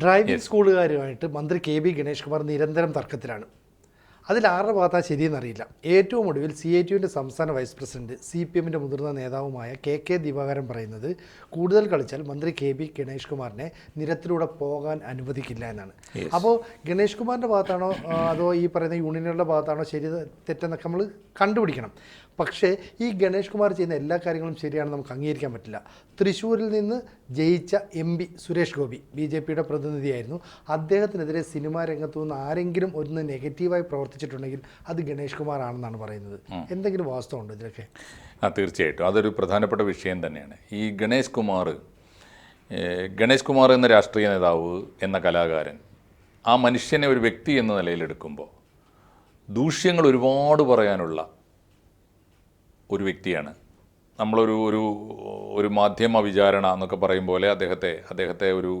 Driving സ്കൂളുകാരുമായിട്ട് മന്ത്രി K B Ganesh Kumar നിരന്തരം തർക്കത്തിലാണ്. അതിൽ ആരുടെ ഭാഗത്താണ് ശരിയെന്നറിയില്ല. ഏറ്റവും ഒടുവിൽ സി ഐ ടിയുവിന്റെ സംസ്ഥാന വൈസ് പ്രസിഡന്റ് സി പി എമ്മിന്റെ മുതിർന്ന നേതാവുമായ കെ കെ ദിവാകരൻ പറയുന്നത് കൂടുതൽ കളിച്ചാൽ മന്ത്രി കെ ബി ഗണേഷ് കുമാറിനെ നിരത്തിലൂടെ പോകാൻ അനുവദിക്കില്ല എന്നാണ്. അപ്പോൾ ഗണേഷ് കുമാറിന്റെ ഭാഗത്താണോ അതോ ഈ പറയുന്ന യൂണിയനുകളുടെ ഭാഗത്താണോ ശരി തെറ്റെന്നൊക്കെ നമ്മൾ കണ്ടുപിടിക്കണം. പക്ഷേ ഈ ഗണേഷ് കുമാർ ചെയ്യുന്ന എല്ലാ കാര്യങ്ങളും ശരിയാണെന്ന് നമുക്ക് അംഗീകരിക്കാൻ പറ്റില്ല. തൃശ്ശൂരിൽ നിന്ന് ജയിച്ച M P Suresh Gopi B J പിയുടെ പ്രതിനിധിയായിരുന്നു. അദ്ദേഹത്തിനെതിരെ സിനിമാ രംഗത്തു നിന്ന് ആരെങ്കിലും ഒന്ന് നെഗറ്റീവായി പ്രവർത്തിച്ചിട്ടുണ്ടെങ്കിൽ അത് ഗണേഷ് കുമാർ ആണെന്നാണ് പറയുന്നത്. എന്തെങ്കിലും വാസ്തവമുണ്ടോ ഇതിലൊക്കെ? ആ തീർച്ചയായിട്ടും. അതൊരു പ്രധാനപ്പെട്ട വിഷയം തന്നെയാണ്. ഈ ഗണേഷ് കുമാർ ഗണേഷ് കുമാർ എന്ന രാഷ്ട്രീയ നേതാവ് എന്ന കലാകാരൻ ആ മനുഷ്യനെ ഒരു വ്യക്തി എന്ന നിലയിലെടുക്കുമ്പോൾ ദൂഷ്യങ്ങൾ ഒരുപാട് പറയാനുള്ള ഒരു വ്യക്തിയാണ്. നമ്മളൊരു ഒരു ഒരു മാധ്യമ വിചാരണ എന്നൊക്കെ പറയും പോലെ അദ്ദേഹത്തെ അദ്ദേഹത്തെ ഒരു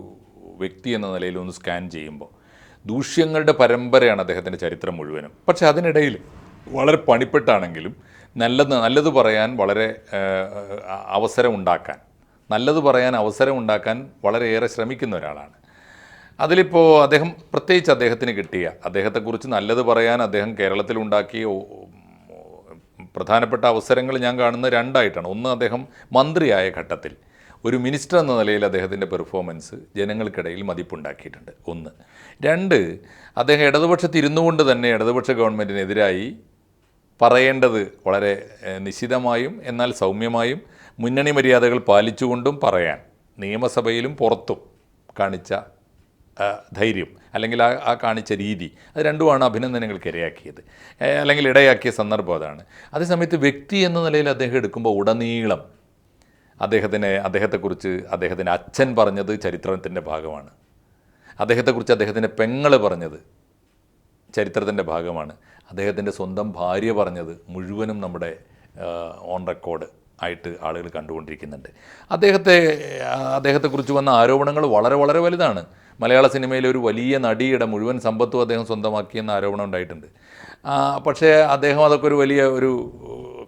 വ്യക്തി എന്ന നിലയിൽ ഒന്ന് സ്കാൻ ചെയ്യുമ്പോൾ ദൂഷ്യങ്ങളുടെ പരമ്പരയാണ് അദ്ദേഹത്തിന്റെ ചരിത്രം മുഴുവനും. പക്ഷേ അതിനിടയിൽ വളരെ പണിപ്പെട്ടാണെങ്കിലും നല്ലത് നല്ലത് പറയാൻ വളരെ അവസരം ഉണ്ടാക്കാൻ നല്ലത് പറയാൻ അവസരം ഉണ്ടാക്കാൻ വളരെയേറെ ശ്രമിക്കുന്ന ഒരാളാണ്. അതിലിപ്പോൾ അദ്ദേഹം പ്രത്യേകിച്ച് അദ്ദേഹത്തിന് കിട്ടിയ അദ്ദേഹത്തെക്കുറിച്ച് നല്ലത് പറയാൻ അദ്ദേഹം കേരളത്തിലുണ്ടാക്കിയ പ്രധാനപ്പെട്ട അവസരങ്ങൾ ഞാൻ കാണുന്നത് രണ്ടായിട്ടാണ്. ഒന്ന് അദ്ദേഹം മന്ത്രിയായ ഘട്ടത്തിൽ ഒരു മിനിസ്റ്റർ എന്ന നിലയിൽ അദ്ദേഹത്തിന്റെ പെർഫോമൻസ് ജനങ്ങൾക്കിടയിൽ മതിപ്പുണ്ടാക്കിയിട്ടുണ്ട്. ഒന്ന്. രണ്ട് അദ്ദേഹം ഇടതുപക്ഷത്ത് ഇരുന്നു കൊണ്ട് തന്നെ ഇടതുപക്ഷ ഗവൺമെന്റിനെതിരായി പറയേണ്ടത് വളരെ നിശ്ചിതമായും എന്നാൽ സൗമ്യമായും മുന്നണി മര്യാദകൾ പാലിച്ചുകൊണ്ടും പറയാൻ നിയമസഭയിലും പുറത്തും കാണിച്ച ധൈര്യം അല്ലെങ്കിൽ ആ ആ കാണിച്ച രീതി അത് രണ്ടുമാണ് അഭിനന്ദനങ്ങൾക്ക് ഇരയാക്കിയത്. അല്ലെങ്കിൽ ഇടയാക്കിയ സന്ദർഭം അതാണ്. അതേസമയത്ത് വ്യക്തി എന്ന നിലയിൽ അദ്ദേഹം എടുക്കുമ്പോൾ ഉടനീളം അദ്ദേഹത്തിന് അദ്ദേഹത്തെക്കുറിച്ച് അദ്ദേഹത്തിന്റെ അച്ഛൻ പറഞ്ഞത് ചരിത്രത്തിന്റെ ഭാഗമാണ്. അദ്ദേഹത്തെക്കുറിച്ച് അദ്ദേഹത്തിന്റെ പെങ്ങൾ പറഞ്ഞത് ചരിത്രത്തിന്റെ ഭാഗമാണ്. അദ്ദേഹത്തിന്റെ സ്വന്തം ഭാര്യ പറഞ്ഞത് മുഴുവനും നമ്മുടെ ഓൺ റെക്കോർഡ് ആയിട്ട് ആളുകൾ കണ്ടുകൊണ്ടിരിക്കുന്നുണ്ട്. അദ്ദേഹത്തെ അദ്ദേഹത്തെക്കുറിച്ച് വന്ന ആരോപണങ്ങൾ വളരെ വളരെ വലുതാണ്. മലയാള സിനിമയിലെ ഒരു വലിയ നടിയുടെ മുഴുവൻ സമ്പത്തും അദ്ദേഹം സ്വന്തമാക്കിയെന്ന ആരോപണം ഉണ്ടായിട്ടുണ്ട്. പക്ഷേ അദ്ദേഹം അതൊക്കെ ഒരു വലിയ ഒരു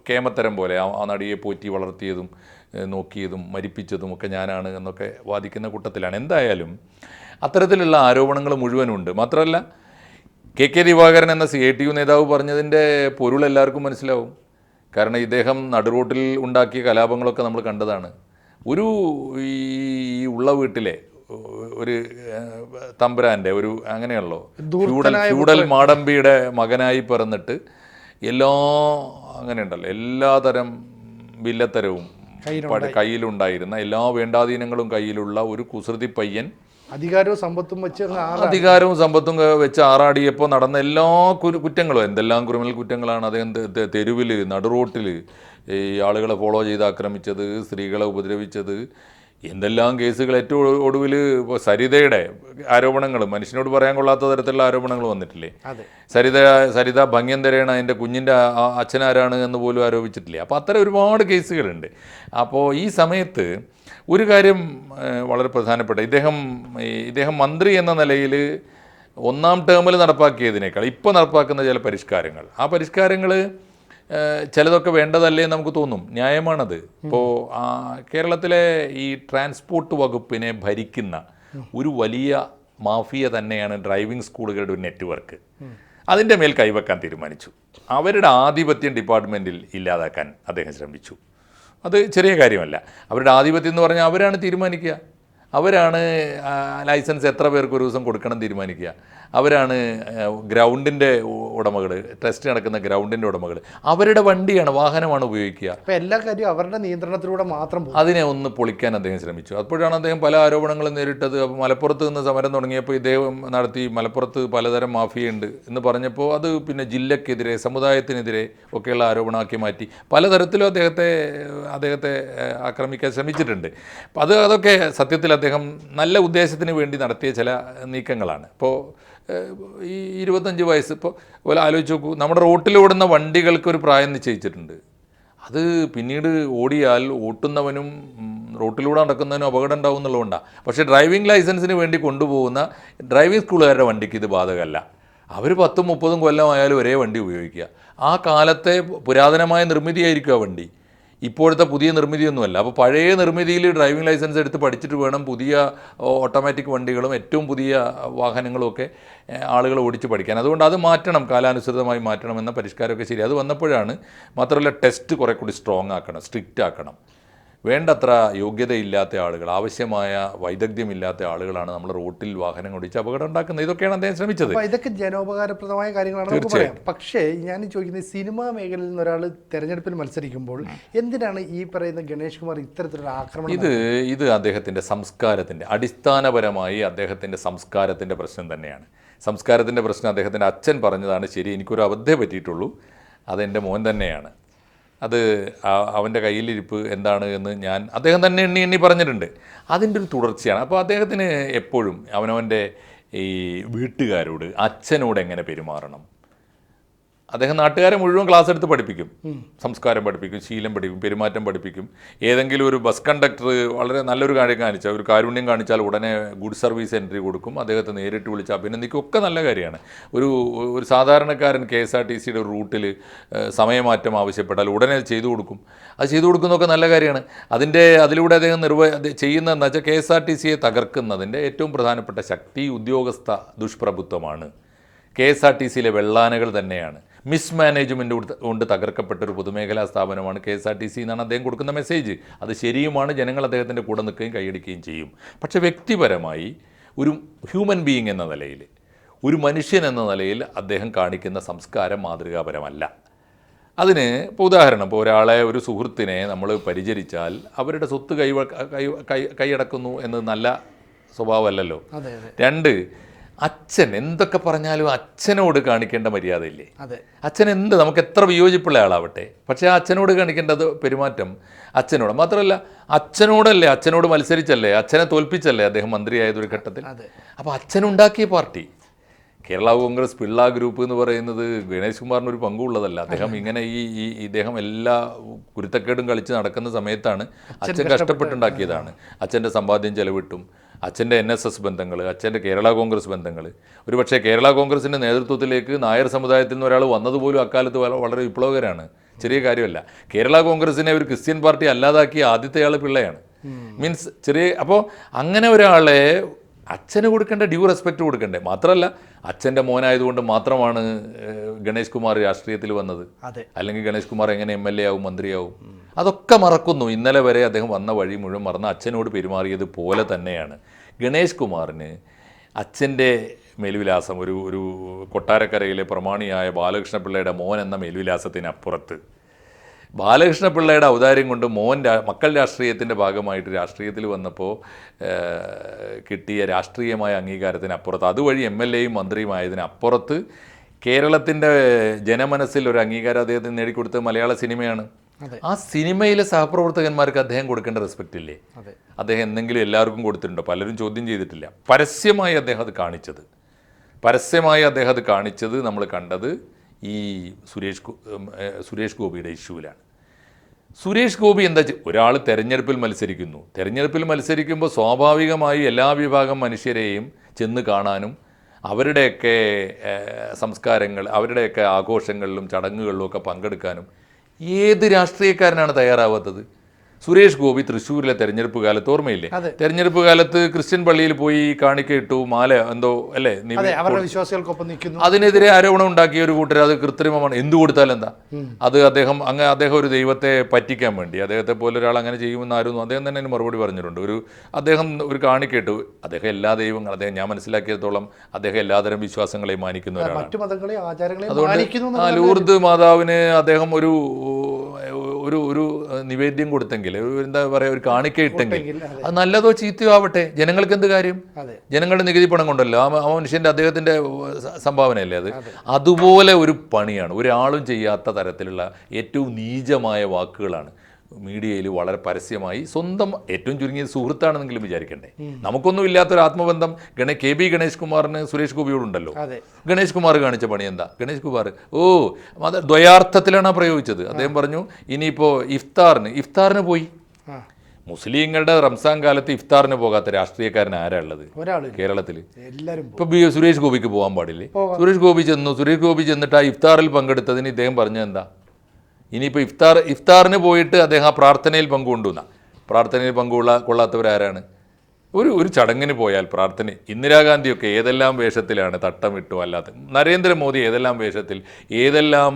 കേമത്തരം പോലെ ആ ആ നടിയെ പോറ്റി വളർത്തിയതും നോക്കിയതും മരിപ്പിച്ചതും ഒക്കെ ഞാനാണ് എന്നൊക്കെ വാദിക്കുന്ന കൂട്ടത്തിലാണ്. എന്തായാലും അത്തരത്തിലുള്ള ആരോപണങ്ങൾ മുഴുവനുണ്ട്. മാത്രമല്ല കെ കെ ദിവാകരൻ എന്ന സി ഐ ടി യു നേതാവ് പറഞ്ഞതിന്റെ പൊരുൾ എല്ലാവർക്കും മനസ്സിലാവും. കാരണം ഇദ്ദേഹം നടുറോട്ടിൽ ഉണ്ടാക്കിയ കലാപങ്ങളൊക്കെ നമ്മൾ കണ്ടതാണ്. ഒരു ഈ ഉള്ള വീട്ടിലെ ഒരു തമ്പുരാന്റെ ഒരു അങ്ങനെയുള്ളോ? ഫ്യൂഡൽ ഫ്യൂഡൽ മാടമ്പിയുടെ മകനായി പിറന്നിട്ട് എല്ലാ അങ്ങനെയുണ്ടല്ലോ എല്ലാതരം വില്ലത്തരവും കയ്യിലുണ്ടായിരുന്ന എല്ലാ വേണ്ടാധീനങ്ങളും കയ്യിലുള്ള ഒരു കുസൃതി പയ്യൻ അധികാരവും സമ്പത്തും വെച്ച് അധികാരവും സമ്പത്തും വെച്ച് ആറാടിയപ്പോൾ നടന്ന എല്ലാ കുറ്റങ്ങളും എന്തെല്ലാം ക്രിമിനൽ കുറ്റങ്ങളാണ് അദ്ദേഹം തെരുവിൽ നടുറോട്ടിൽ ഈ ആളുകളെ ഫോളോ ചെയ്ത് ആക്രമിച്ചത് സ്ത്രീകളെ ഉപദ്രവിച്ചത് എന്തെല്ലാം കേസുകൾ ഏറ്റവും ഒടുവിൽ ഇപ്പോൾ സരിതയുടെ ആരോപണങ്ങൾ മനുഷ്യനോട് പറയാൻ കൊള്ളാത്ത തരത്തിലുള്ള ആരോപണങ്ങൾ വന്നിട്ടില്ലേ? സരിത സരിത ഭംഗ്യന്തരേണ എന്റെ കുഞ്ഞിന്റെ അച്ഛനാരാണ് എന്ന് പോലും ആരോപിച്ചിട്ടില്ലേ? അപ്പോൾ അത്തരം ഒരുപാട് കേസുകളുണ്ട്. അപ്പോൾ ഈ സമയത്ത് ഒരു കാര്യം വളരെ പ്രധാനപ്പെട്ട ഇദ്ദേഹം ഇദ്ദേഹം മന്ത്രി എന്ന നിലയിൽ ഒന്നാം ടേമിൽ നടപ്പാക്കിയതിനേക്കാൾ ഇപ്പോൾ നടപ്പാക്കുന്ന ചില പരിഷ്കാരങ്ങൾ. ആ പരിഷ്കാരങ്ങൾ ചിലതൊക്കെ വേണ്ടതല്ലേ നമുക്ക് തോന്നും. ന്യായമാണത്. ഇപ്പോൾ കേരളത്തിലെ ഈ ട്രാൻസ്പോർട്ട് വകുപ്പിനെ ഭരിക്കുന്ന ഒരു വലിയ മാഫിയ തന്നെയാണ് ഡ്രൈവിംഗ് സ്കൂളുകളുടെ ഒരു നെറ്റ്വർക്ക്. അതിന്റെ മേൽ കൈവെക്കാൻ തീരുമാനിച്ചു. അവരുടെ ആധിപത്യം ഡിപ്പാർട്ട്മെന്റിൽ ഇല്ലാതാക്കാൻ അദ്ദേഹം ശ്രമിച്ചു. അത് ചെറിയ കാര്യമല്ല. അവരുടെ ആധിപത്യം എന്ന് പറഞ്ഞാൽ അവരാണ് തീരുമാനിക്കുക. അവരാണ് ലൈസൻസ് എത്ര പേർക്ക് ഒരു ദിവസം കൊടുക്കണം തീരുമാനിക്കുക. അവരാണ് ഗ്രൗണ്ടിന്റെ ഉടമകൾ ടെസ്റ്റ് നടക്കുന്ന ഗ്രൗണ്ടിന്റെ ഉടമകൾ അവരുടെ വണ്ടിയാണ് വാഹനമാണ് ഉപയോഗിക്കുക. അപ്പൊ എല്ലാ കാര്യവും അവരുടെ നിയന്ത്രണത്തിലൂടെ മാത്രം അതിനെ ഒന്ന് പൊളിക്കാൻ അദ്ദേഹം ശ്രമിച്ചു. അപ്പോഴാണ് അദ്ദേഹം പല ആരോപണങ്ങളും നേരിട്ടത്. അപ്പോൾ മലപ്പുറത്ത് നിന്ന് സമരം തുടങ്ങിയപ്പോൾ ഇദ്ദേഹം നടത്തി മലപ്പുറത്ത് പലതരം മാഫിയുണ്ട് എന്ന് പറഞ്ഞപ്പോൾ അത് പിന്നെ ജില്ലക്കെതിരെ സമുദായത്തിനെതിരെ ഒക്കെയുള്ള ആരോപണമാക്കി മാറ്റി. പലതരത്തിലും അദ്ദേഹത്തെ അദ്ദേഹത്തെ ആക്രമിക്കാൻ ശ്രമിച്ചിട്ടുണ്ട്. അപ്പം അത് അതൊക്കെ സത്യത്തിൽ അദ്ദേഹം നല്ല ഉദ്ദേശത്തിന് വേണ്ടി നടത്തിയ ചില നീക്കങ്ങളാണ്. ഇപ്പോൾ ഈ ഇരുപത്തഞ്ച് വയസ്സ് ഇപ്പോൾ പോലെ ആലോചിച്ച് നോക്കൂ നമ്മുടെ റോട്ടിലോടുന്ന വണ്ടികൾക്ക് ഒരു പ്രായം നിശ്ചയിച്ചിട്ടുണ്ട്. അത് പിന്നീട് ഓടിയാൽ ഓട്ടുന്നവനും റോട്ടിലൂടെ നടക്കുന്നതിനും അപകടം ഉണ്ടാവും എന്നുള്ളതുകൊണ്ടാണ് പക്ഷേ ഡ്രൈവിംഗ് ലൈസൻസിന് വേണ്ടി കൊണ്ടുപോകുന്ന ഡ്രൈവിംഗ് സ്കൂളുകാരുടെ വണ്ടിക്ക് ഇത് ബാധകമല്ല. അവർ പത്തും മുപ്പതും കൊല്ലമായാലും ഒരേ വണ്ടി ഉപയോഗിക്കുക. ആ കാലത്തെ പുരാതനമായ നിർമ്മിതിയായിരിക്കും ആ വണ്ടി. ഇപ്പോഴത്തെ പുതിയ നിർമ്മിതിയൊന്നുമല്ല. അപ്പോൾ പഴയ നിർമ്മിതിയിൽ ഡ്രൈവിംഗ് ലൈസൻസ് എടുത്ത് പഠിച്ചിട്ട് വേണം പുതിയ ഓട്ടോമാറ്റിക് വണ്ടികളും ഏറ്റവും പുതിയ വാഹനങ്ങളും ഒക്കെ ആളുകൾ ഓടിച്ച് പഠിക്കാൻ. അതുകൊണ്ട് അത് മാറ്റണം കാലാനുസൃതമായി മാറ്റണം എന്ന പരിഷ്കാരമൊക്കെ ശരി. അത് വന്നപ്പോഴാണ് മാത്രമല്ല ടെസ്റ്റ് കുറെ കൂടി സ്ട്രോങ് ആക്കണം സ്ട്രിക്റ്റ് ആക്കണം. വേണ്ടത്ര യോഗ്യതയില്ലാത്ത ആളുകൾ ആവശ്യമായ വൈദഗ്ധ്യമില്ലാത്ത ആളുകളാണ് നമ്മൾ റോട്ടിൽ വാഹനം ഓടിച്ച് അപകടം ഉണ്ടാക്കുന്നത്. ഇതൊക്കെയാണ് അദ്ദേഹം ശ്രമിച്ചത്. ഇതൊക്കെ ജനോപകാരപ്രദമായ കാര്യങ്ങളാണ് നമുക്ക് പറയാം. പക്ഷേ ഞാൻ ചോദിക്കുന്നത് സിനിമാ മേഖലയിൽ നിന്ന് ഒരാൾ തെരഞ്ഞെടുപ്പിൽ മത്സരിക്കുമ്പോൾ എന്തിനാണ് ഈ പറയുന്ന ഗണേഷ് കുമാർ ഇത്തരത്തിലൊരു ആക്രമണം ഇത് ഇത് അദ്ദേഹത്തിന്റെ സംസ്കാരത്തിന്റെ അടിസ്ഥാനപരമായി അദ്ദേഹത്തിന്റെ സംസ്കാരത്തിന്റെ പ്രശ്നം തന്നെയാണ്. സംസ്കാരത്തിന്റെ പ്രശ്നം അദ്ദേഹത്തിന്റെ അച്ഛൻ പറഞ്ഞതാണ് ശരി എനിക്കൊരു അബദ്ധേ പറ്റിയിട്ടുള്ളൂ അതെന്റെ മോൻ തന്നെയാണ്. അത് അവന്റെ കയ്യിലിരിപ്പ് എന്താണ് എന്ന് ഞാൻ അദ്ദേഹം തന്നെ എണ്ണി എണ്ണി പറഞ്ഞിട്ടുണ്ട്. അതിന്റെ ഒരു തുടർച്ചയാണ്. അപ്പോൾ അദ്ദേഹത്തിന് എപ്പോഴും അവനവന്റെ ഈ വീട്ടുകാരോട് അച്ഛനോട് എങ്ങനെ പെരുമാറണം? അദ്ദേഹം നാട്ടുകാരെ മുഴുവൻ ക്ലാസ് എടുത്ത് പഠിപ്പിക്കും. സംസ്കാരം പഠിപ്പിക്കും ശീലം പഠിപ്പിക്കും പെരുമാറ്റം പഠിപ്പിക്കും. ഏതെങ്കിലും ഒരു ബസ് കണ്ടക്ടർ വളരെ നല്ലൊരു കാര്യം കാണിച്ചാൽ ഒരു കാരുണ്യം കാണിച്ചാൽ ഉടനെ ഗുഡ് സർവീസ് എൻട്രി കൊടുക്കും. അദ്ദേഹത്തെ നേരിട്ട് വിളിച്ച് അഭിനന്ദിക്കും. ഒക്കെ നല്ല കാര്യമാണ്. ഒരു ഒരു സാധാരണക്കാരൻ കെ എസ് ആർ ടി സിയുടെ റൂട്ടിൽ സമയമാറ്റം ആവശ്യപ്പെട്ടാൽ ഉടനെ ചെയ്തു കൊടുക്കും. അത് ചെയ്തു കൊടുക്കുന്നതൊക്കെ നല്ല കാര്യമാണ്. അതിന്റെ അതിലൂടെ അദ്ദേഹം നിർവ ചെയ്യുന്നതെന്ന് വെച്ചാൽ കെ എസ് ആർ ടി സിയെ തകർക്കുന്നതിന്റെ ഏറ്റവും പ്രധാനപ്പെട്ട ശക്തി ഉദ്യോഗസ്ഥ ദുഷ്പ്രഭുത്വമാണ്. കെ എസ് ആർ ടി സിയിലെ വെള്ളാനകൾ തന്നെയാണ്. മിസ്മാനേജ്മെന്റ് കൊണ്ട് തകർക്കപ്പെട്ട ഒരു പൊതുമേഖലാ സ്ഥാപനമാണ് K S R T C എന്നാണ് അദ്ദേഹം കൊടുക്കുന്ന മെസ്സേജ് അത് ശരിയുമാണ് ജനങ്ങൾ അദ്ദേഹത്തിന്റെ കൂടെ നിൽക്കുകയും കൈയടിക്കുകയും ചെയ്യും. പക്ഷേ വ്യക്തിപരമായി ഒരു ഹ്യൂമൻ ബീയിങ് എന്ന നിലയിൽ ഒരു മനുഷ്യൻ എന്ന നിലയിൽ അദ്ദേഹം കാണിക്കുന്ന സംസ്കാരം മാതൃകാപരമല്ല. അതിന് ഇപ്പോൾ ഉദാഹരണം ഇപ്പോൾ ഒരാളെ ഒരു സുഹൃത്തിനെ നമ്മൾ പരിചരിച്ചാൽ അവരുടെ സ്വത്ത് കൈ കൈ കൈ കൈയടക്കുന്നു എന്നത് നല്ല സ്വഭാവമല്ലല്ലോ. രണ്ട് അച്ഛൻ എന്തൊക്കെ പറഞ്ഞാലും അച്ഛനോട് കാണിക്കേണ്ട മര്യാദയില്ലേ? അതെ. അച്ഛൻ എന്ത് നമുക്ക് എത്ര വിയോജിപ്പുള്ള ആളാവട്ടെ? പക്ഷേ ആ അച്ഛനോട് കാണിക്കേണ്ടത് പെരുമാറ്റം അച്ഛനോട്. മാത്രമല്ല അച്ഛനോടല്ലേ അച്ഛനോട് മത്സരിച്ചല്ലേ അച്ഛനെ തോൽപ്പിച്ചല്ലേ അദ്ദേഹം മന്ത്രിയായത് ഒരു ഘട്ടത്തിൽ? അതെ. അപ്പോൾ അച്ഛനുണ്ടാക്കിയ party Kerala Congress Pillai group എന്ന് പറയുന്നത് ഗണേഷ് കുമാറിന് ഒരു പങ്കുള്ളതല്ല. അദ്ദേഹം ഇങ്ങനെ ഈ ഈ ഇദ്ദേഹം എല്ലാ കുരുത്തക്കേടും കളിച്ച് നടക്കുന്ന സമയത്താണ് അച്ഛൻ കഷ്ടപ്പെട്ടുണ്ടാക്കിയതാണ് അച്ഛന്റെ സമ്പാദ്യം ചെലവിട്ടും. അച്ഛന്റെ എൻ എസ് എസ് ബന്ധങ്ങൾ അച്ഛന്റെ കേരള കോൺഗ്രസ് ബന്ധങ്ങൾ. ഒരുപക്ഷേ കേരള കോൺഗ്രസിന്റെ നേതൃത്വത്തിലേക്ക് നായർ സമുദായത്തിൽ നിന്ന് ഒരാൾ വന്നതുപോലും അക്കാലത്ത് വളരെ വിപ്ലവകരാണ്. ചെറിയ കാര്യമല്ല. കേരള കോൺഗ്രസിനെ ഒരു ക്രിസ്ത്യൻ പാർട്ടി അല്ലാതാക്കിയ ആദ്യത്തെ ആൾ പിള്ളയാണ്. മീൻസ് ചെറിയ അപ്പോൾ അങ്ങനെ ഒരാളെ അച്ഛന് കൊടുക്കേണ്ട ഡ്യൂ റെസ്പെക്റ്റ് കൊടുക്കണ്ടേ? മാത്രമല്ല അച്ഛന്റെ മോനായതുകൊണ്ട് മാത്രമാണ് ഗണേഷ് കുമാർ രാഷ്ട്രീയത്തിൽ വന്നത്. അല്ലെങ്കിൽ ഗണേഷ് കുമാർ എങ്ങനെ എം എൽ എ ആവും മന്ത്രിയാവും. അതൊക്കെ മറക്കുന്നു. ഇന്നലെ വരെ അദ്ദേഹം വന്ന വഴി മുഴുവൻ മറന്ന് അച്ഛനോട് പെരുമാറിയത് പോലെ തന്നെയാണ്. ഗണേഷ് കുമാറിന് അച്ഛന്റെ മേൽവിലാസം ഒരു ഒരു കൊട്ടാരക്കരയിലെ പ്രമാണിയായ ബാലകൃഷ്ണപിള്ളയുടെ മോൻ എന്ന മേൽവിലാസത്തിനപ്പുറത്ത്. ബാലകൃഷ്ണ പിള്ളയുടെ ഔദാര്യം കൊണ്ട് മോൻ മക്കൾ രാഷ്ട്രീയത്തിന്റെ ഭാഗമായിട്ട് രാഷ്ട്രീയത്തിൽ വന്നപ്പോൾ കിട്ടിയ രാഷ്ട്രീയമായ അംഗീകാരത്തിനപ്പുറത്ത് അതുവഴി എം എൽ എയും മന്ത്രിയുമായതിനപ്പുറത്ത് കേരളത്തിന്റെ ജനമനസ്സിൽ ഒരു അംഗീകാരം അദ്ദേഹത്തിന് നേടിക്കൊടുത്തത് മലയാള സിനിമയാണ്. ആ സിനിമയിലെ സഹപ്രവർത്തകന്മാർക്ക് അദ്ദേഹം കൊടുക്കേണ്ട റെസ്പെക്റ്റ് ഇല്ലേ? അദ്ദേഹം എന്തെങ്കിലും എല്ലാവർക്കും കൊടുത്തിട്ടുണ്ടോ? പലരും ചോദ്യം ചെയ്തിട്ടില്ല. പരസ്യമായി അദ്ദേഹം അത് കാണിച്ചത്. പരസ്യമായി അദ്ദേഹം അത് കാണിച്ചത് നമ്മൾ കണ്ടത് ഈ സുരേഷ് സുരേഷ് ഗോപിയുടെ ഇഷ്യൂവിലാണ് സുരേഷ് ഗോപി എന്താ ഒരാൾ തെരഞ്ഞെടുപ്പിൽ മത്സരിക്കുന്നു. തെരഞ്ഞെടുപ്പിൽ മത്സരിക്കുമ്പോൾ സ്വാഭാവികമായി എല്ലാ വിഭാഗം മനുഷ്യരെയും ചെന്ന് കാണാനും അവരുടെയൊക്കെ സംസ്കാരങ്ങൾ അവരുടെയൊക്കെ ആഘോഷങ്ങളിലും ചടങ്ങുകളിലും ഒക്കെ പങ്കെടുക്കാനും ഏത് രാഷ്ട്രീയക്കാരനാണ് തയ്യാറാവാത്തത്? സുരേഷ് ഗോപി തൃശ്ശൂരിലെ തെരഞ്ഞെടുപ്പ് കാലത്ത് ഓർമ്മയില്ലേ. തെരഞ്ഞെടുപ്പ് കാലത്ത് ക്രിസ്ത്യൻ പള്ളിയിൽ പോയി കാണിക്കയിട്ടു മാല എന്തോ അല്ലേ? അവരുടെ വിശ്വാസികൾക്കൊപ്പം നിൽക്കുന്നു. അതിനെതിരെ ആരോപണം ഉണ്ടാക്കിയ ഒരു കൂട്ടർ അത് കൃത്രിമമാണ്. എന്തു കൊടുത്താൽ എന്താ? അത് അദ്ദേഹം അങ്ങ് അദ്ദേഹം ഒരു ദൈവത്തെ പറ്റിക്കാൻ വേണ്ടി അദ്ദേഹത്തെ പോലെ ഒരാൾ അങ്ങനെ ചെയ്യുമെന്ന് ആരും അദ്ദേഹം തന്നെ അതിന് മറുപടി പറഞ്ഞിട്ടുണ്ട്. ഒരു അദ്ദേഹം ഒരു കാണിക്കേട്ടു അദ്ദേഹം എല്ലാ ദൈവങ്ങൾ അദ്ദേഹം ഞാൻ മനസ്സിലാക്കിയത്തോളം അദ്ദേഹം എല്ലാതരം വിശ്വാസങ്ങളെയും മാനിക്കുന്ന ഒരാളാണ്. അതുകൊണ്ട് ആ ലൂർദ് മാതാവിന് അദ്ദേഹം ഒരു ഒരു ഒരു നിവേദ്യം കൊടുത്തെങ്കിൽ എന്താ പറയുക ഒരു കാണിക്ക ഇട്ടെങ്കിൽ അത്. നല്ലതോ ചീത്തയോ ആവട്ടെ ജനങ്ങൾക്ക് എന്ത് കാര്യം? ജനങ്ങളുടെ നികുതി പണം കൊണ്ടല്ലോ. ആ ആ മനുഷ്യന്റെ അദ്ദേഹത്തിന്റെ സംഭാവനയല്ലേ അത്. അതുപോലെ ഒരു പണിയാണ്. ഒരാളും ചെയ്യാത്ത തരത്തിലുള്ള ഏറ്റവും നീചമായ വാക്കുകളാണ് മീഡിയയിൽ വളരെ പരസ്യമായി സ്വന്തം ഏറ്റവും ചുരുങ്ങിയത് സുഹൃത്താണെന്നെങ്കിലും വിചാരിക്കണ്ടേ. നമുക്കൊന്നും ഇല്ലാത്തൊരു ആത്മബന്ധം ഗണ കെ ബി ഗണേഷ് കുമാറിന് സുരേഷ് ഗോപിയോടുണ്ടല്ലോ. ഗണേഷ് കുമാർ കാണിച്ച പണി എന്താ? ഗണേഷ് കുമാർ ഓ അത് ദ്വയാർത്ഥത്തിലാണ് പ്രയോഗിച്ചത്. അദ്ദേഹം പറഞ്ഞു ഇനിയിപ്പോൾ ഇഫ്താറിന് ഇഫ്താറിന് പോയി. മുസ്ലിങ്ങളുടെ റംസാൻ കാലത്ത് ഇഫ്താറിന് പോകാത്ത രാഷ്ട്രീയക്കാരൻ ആരാ ഉള്ളത്? കേരളത്തിൽ ഇപ്പൊ സുരേഷ് ഗോപിക്ക് പോകാൻ പാടില്ലേ? സുരേഷ് ഗോപി ചെന്നു സുരേഷ് ഗോപി ചെന്നിട്ട് ആ ഇഫ്താറിൽ പങ്കെടുത്തതിന് ഇദ്ദേഹം പറഞ്ഞത് എന്താ? ഇനിയിപ്പോൾ ഇഫ്താർ ഇഫ്താറിന് പോയിട്ട് അദ്ദേഹം ആ പ്രാർത്ഥനയിൽ പങ്കുകൊണ്ടുവന്ന പ്രാർത്ഥനയിൽ പങ്കുകൊള്ള കൊള്ളാത്തവരാരാണ്? ഒരു ഒരു ചടങ്ങിന് പോയാൽ പ്രാർത്ഥന ഇന്ദിരാഗാന്ധിയൊക്കെ ഏതെല്ലാം വേഷത്തിലാണ് തട്ടമിട്ടു അല്ലാത്ത നരേന്ദ്രമോദി ഏതെല്ലാം വേഷത്തിൽ ഏതെല്ലാം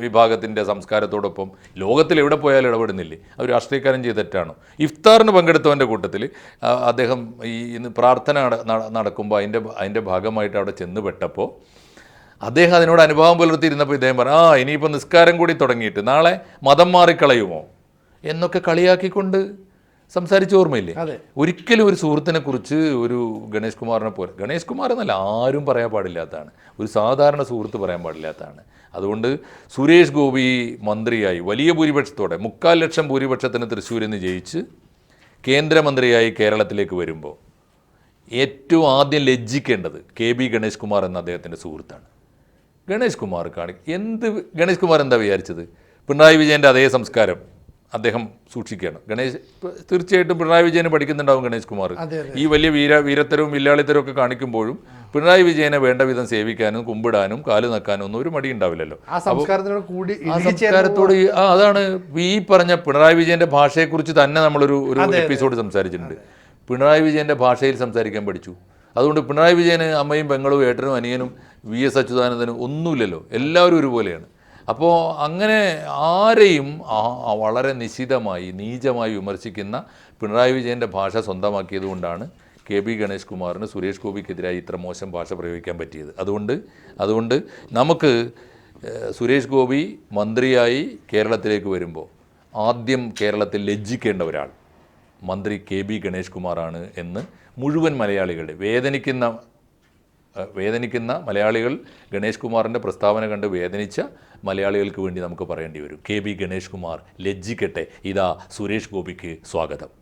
വിഭാഗത്തിന്റെ സംസ്കാരത്തോടൊപ്പം ലോകത്തിൽ എവിടെ പോയാലും ഇടപെടുന്നില്ലേ? അവർ രാഷ്ട്രീയക്കാരൻ ചെയ്തിട്ടാണോ ഇഫ്താറിന് പങ്കെടുത്തവന്റെ കൂട്ടത്തിൽ അദ്ദേഹം ഈ ഇന്ന് പ്രാർത്ഥന നട- നട- നടക്കുമ്പോൾ അതിന്റെ അതിന്റെ ഭാഗമായിട്ട് അവിടെ ചെന്ന് പെട്ടപ്പോൾ അദ്ദേഹം അതിനോട് അനുഭവം പുലർത്തിയിരുന്നപ്പോൾ ഇദ്ദേഹം പറഞ്ഞു ആ ഇനിയിപ്പോൾ നിസ്കാരം കൂടി തുടങ്ങിയിട്ട് നാളെ മതം മാറിക്കളയുമോ? എന്നൊക്കെ കളിയാക്കിക്കൊണ്ട് സംസാരിച്ച ഓർമ്മയില്ലേ? അതെ. ഒരിക്കലും ഒരു സുഹൃത്തിനെ കുറിച്ച് ഒരു ഗണേഷ് കുമാറിനെ പോലെ ഗണേഷ് കുമാർ എന്നല്ല ആരും പറയാൻ പാടില്ലാത്തതാണ്. ഒരു സാധാരണ സുഹൃത്ത് പറയാൻ പാടില്ലാത്തതാണ്. അതുകൊണ്ട് സുരേഷ് ഗോപി മന്ത്രിയായി വലിയ ഭൂരിപക്ഷത്തോടെ മുക്കാൽ ലക്ഷം ഭൂരിപക്ഷത്തിന് തൃശ്ശൂരിൽ നിന്ന് ജയിച്ച് കേന്ദ്രമന്ത്രിയായി കേരളത്തിലേക്ക് വരുമ്പോൾ ഏറ്റവും ആദ്യം ലജ്ജിക്കേണ്ടത് കെ ബി ഗണേഷ് കുമാർ എന്ന അദ്ദേഹത്തിന്റെ സുഹൃത്താണ്. ഗണേഷ് കുമാർ കാണി എന്ത് ഗണേഷ് കുമാർ എന്താ വിചാരിച്ചത്? പിണറായി വിജയന്റെ അതേ സംസ്കാരം അദ്ദേഹം സൂക്ഷിക്കുകയാണ്. ഗണേഷ് തീർച്ചയായിട്ടും പിണറായി വിജയനെ പഠിക്കുന്നുണ്ടാവും ഗണേഷ് കുമാർ. ഈ വലിയ വീര വീരത്തരവും വില്ലാളിത്തരവും ഒക്കെ കാണിക്കുമ്പോഴും പിണറായി വിജയനെ വേണ്ട വിധം സേവിക്കാനും കുമ്പിടാനും കാൽ നക്കാനും ഒന്നും ഒരു മടി ഉണ്ടാവില്ലല്ലോ. സംസ്കാരത്തോട് അതാണ് ഈ പറഞ്ഞ പിണറായി വിജയന്റെ ഭാഷയെക്കുറിച്ച് തന്നെ നമ്മളൊരു ഒരു എപ്പിസോഡ് സംസാരിച്ചിട്ടുണ്ട്. പിണറായി വിജയന്റെ ഭാഷയിൽ സംസാരിക്കാൻ പഠിച്ചു. അതുകൊണ്ട് പിണറായി വിജയന് അമ്മയും പെങ്ങളും ഏട്ടനും അനിയനും വി എസ് അച്യുതാനന്ദനും ഒന്നുമില്ലല്ലോ. എല്ലാവരും ഒരുപോലെയാണ്. അപ്പോൾ അങ്ങനെ ആരെയും വളരെ നിശിതമായി നീചമായി വിമർശിക്കുന്ന പിണറായി വിജയന്റെ ഭാഷ സ്വന്തമാക്കിയത് കൊണ്ടാണ് കെ ബി ഗണേഷ് കുമാറിന് സുരേഷ് ഗോപിക്കെതിരായി ഇത്ര മോശം ഭാഷ പ്രയോഗിക്കാൻ പറ്റിയത്. അതുകൊണ്ട് അതുകൊണ്ട് നമുക്ക് സുരേഷ് ഗോപി മന്ത്രിയായി കേരളത്തിലേക്ക് വരുമ്പോൾ ആദ്യം കേരളത്തിൽ ലജ്ജിക്കേണ്ട ഒരാൾ മന്ത്രി കെ ബി ഗണേഷ് കുമാറാണ് എന്ന് മുഴുവൻ മലയാളികളുടെ വേദനിക്കുന്ന വേദനിക്കുന്ന മലയാളികൾ ഗണേഷ് കുമാറിന്റെ പ്രസ്താവന കണ്ട് വേദനിച്ച മലയാളികൾക്ക് വേണ്ടി നമുക്ക് പറയേണ്ടി വരും. കെ ബി ഗണേഷ് കുമാർ ലജ്ജിക്കട്ടെ. ഇതാ സുരേഷ് ഗോപിക്ക് സ്വാഗതം.